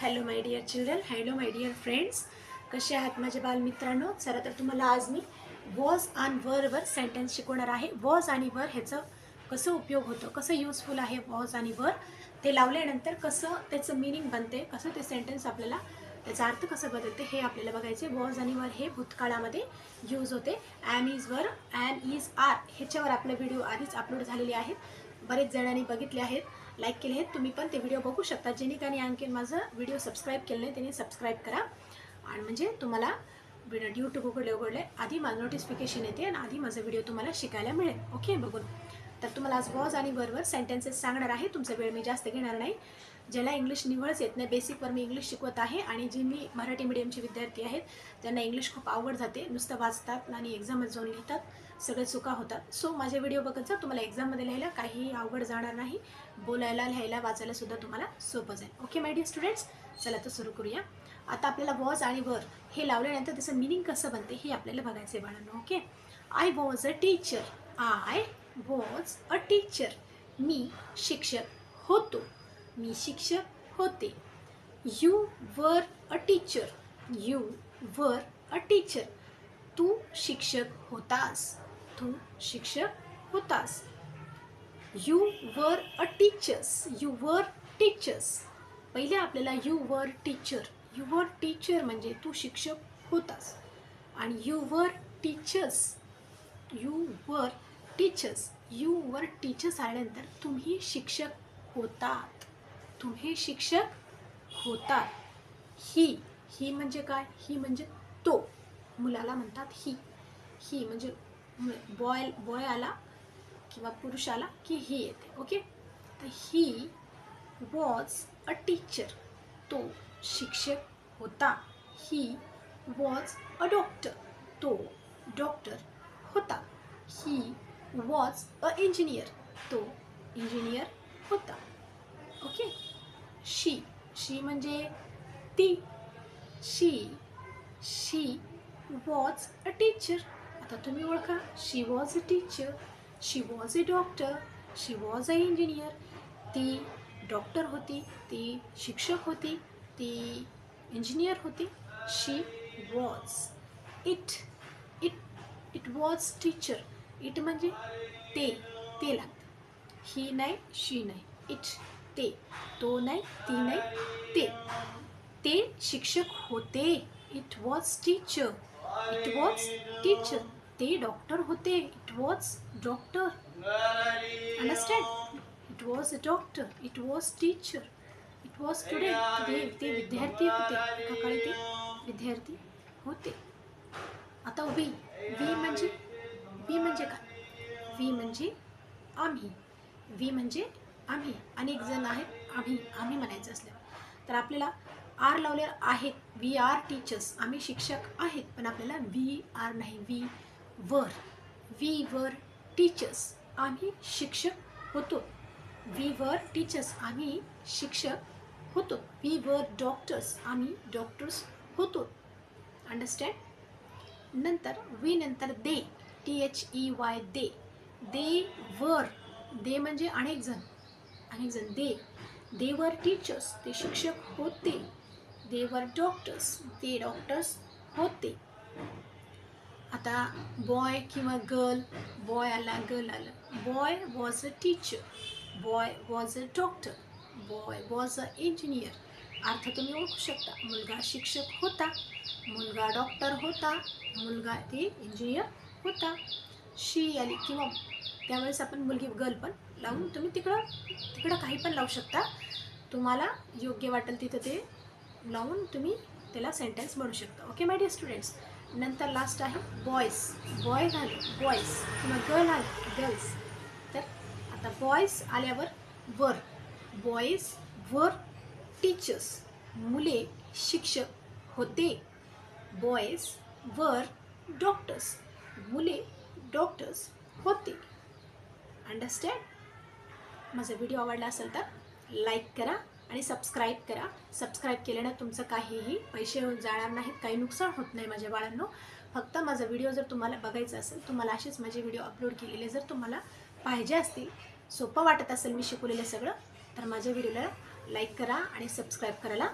Hello my dear children hello my dear friends कसे आहात माझे बालमित्रांनो? चला तर तुम्हाला आज मी वॉज आणि वरवर सेंटेन्स शिकवणार आहे. वॉज आणि वर ह्याचं कसं उपयोग होतो? कसं युजफुल आहे वॉज आणि वर ते लावल्यानंतर कसं त्याचं मिनिंग बनते? कसं ते सेंटेन्स आपल्याला त्याचा अर्थ कसं बदलते? हे आपल्याला बघायचे वॉज आणि वर हे भूतकाळामध्ये यूज होते. Am is were am is are ह्याच्यावर आपले व्हिडिओ आधीच अपलोड झालेले आहेत बरेच जणांनी बघितले आहेत. लाईक केले आहेत. तुम्ही पण ते व्हिडिओ बघू शकता. ज्यांनी काही आणखीन माझं व्हिडिओ सबस्क्राईब केलं नाही त्यांनी सबस्क्राईब करा. आणि म्हणजे तुम्हाला यूट्यूब उघडले उघडले आधी माझं नोटिफिकेशन येते आणि आधी माझा व्हिडिओ तुम्हाला शिकायला मिळेल. ओके बघून. तर तुम्हाला आज वॉज आणि वरवर सेंटेन्सेस सांगणार आहे. तुमचा वेळ मी जास्त घेणार नाही. ज्याला इंग्लिश निवळच येत नाही. बेसिकवर मी इंग्लिश शिकवत आहे आणि जी मी मराठी मीडियमचे विद्यार्थी आहेत त्यांना इंग्लिश खूप आवड जाते. नुसतं वाचतात आणि एक्झाममध्ये जाऊन लिहितात. सगळे चुका होतात. सो माझे व्हिडिओ बघत जा. तुम्हाला एक्झाममध्ये लिहायला काहीही अवघड जाणार नाही. बोलायला लिहायला वाचायला सुद्धा तुम्हाला सोपं जाईल. ओके माय डिअर स्टुडंट्स चला तर सुरू करूया. आता आपल्याला वॉज आणि वर हे लावल्यानंतर त्याचं मिनिंग कसं बनते हे आपल्याला बघायचं आहे बाळांना. Okay I was a teacher I was a teacher मी शिक्षक होतो. मी शिक्षक होते. You were a teacher you were a teacher तू शिक्षक होतास. तू शिक्षक होतास. You were a teachers you were teachers पहिले आपल्याला you were teacher you were teacher म्हणजे तू शिक्षक होतास. आणि you were teachers you were teachers you were teachers आल्यानंतर तुम्ही शिक्षक होतात. तुम्ही शिक्षक होता. ही ही म्हणजे काय? ही म्हणजे तो. मुलाला म्हणतात ही. ही म्हणजे बॉय बॉय आला किंवा पुरुष आला की ही येते. ओके? तर ही वॉज अ टीचर तो शिक्षक होता. ही वॉज अ डॉक्टर तो डॉक्टर होता. ही वॉज अ इंजिनियर तो इंजिनियर होता. ओके? शी शी म्हणजे ती. शी शी वॉज अ टीचर आता तुम्ही ओळखा. She was a teacher she was a doctor she was a engineer ती डॉक्टर होती. ती शिक्षक होती. ती इंजिनियर होती. She was it it it was teacher it म्हणजे ते ते लागतं. ही नाही शी नाही. इट ते तो नाही ती नाही ते. ते शिक्षक होते. It was teacher it was teacher ते डॉक्टर होते. It was doctor understand it was a doctor it was teacher it was student ते ते विद्यार्थी होते. एका काळी ते विद्यार्थी होते. आता वी वी म्हणजे वी म्हणजे काय? वी म्हणजे आम्ही. वी म्हणजे आम्ही अनेक जण आहेत आम्ही आम्ही म्हणायचं असलं तर आपल्याला आर लावलेलं आहेत वी आर टीचर्स आम्ही शिक्षक आहेत पण आपल्याला वी आर नाही. We were we were teachers आम्ही शिक्षक होतो. वी वर टीचर्स आम्ही शिक्षक होतो. वी वर डॉक्टर्स आम्ही डॉक्टर्स होतो. अंडरस्टँड नंतर वी नंतर they T H E Y they they were they म्हणजे अनेक जण. अनेक जण दे देवर टीचर्स ते शिक्षक होते. देवर डॉक्टर्स ते डॉक्टर्स होते. आता बॉय किंवा गर्ल बॉय आला गर्ल आलं. Boy was a teacher boy was a doctor boy was a engineer अर्थ तुम्ही ओळखू शकता. मुलगा शिक्षक होता मुलगा डॉक्टर होता मुलगा ते इंजिनियर होता. शी आली किंवा त्यावेळेस आपण मुलगी गर्ल पण लावून तुम्ही तिकडं तिकडं काही पण लावू शकता. तुम्हाला योग्य वाटेल तिथं ते लावून तुम्ही त्याला सेंटेन्स बनवू शकता. ओके माय डिअर स्टुडंट्स नंतर लास्ट आहे बॉयज बॉय झाले. बॉयज किंवा गर्ल आले गर्ल्स तर आता बॉयज आल्यावर वर. बॉयज वर टीचर्स मुले शिक्षक होते. बॉयज वर डॉक्टर्स मुले डॉक्टर्स होते. अंडरस्टँड माझा व्हिडिओ आवडला असेल तर लाईक करा आणि सबस्क्राईब करा. सबस्क्राईब केल्यानं तुमचं काहीही पैसे जाणार नाहीत काही नुकसान होत नाही माझ्या बाळांनो. फक्त माझा व्हिडिओ जर तुम्हाला बघायचा असेल तुम्हाला असेच माझे व्हिडिओ अपलोड केलेले जर तुम्हाला पाहिजे असतील सोपं वाटत असेल मी शिकवलेलं सगळं तर माझ्या व्हिडिओला लाईक करा आणि सबस्क्राईब करायला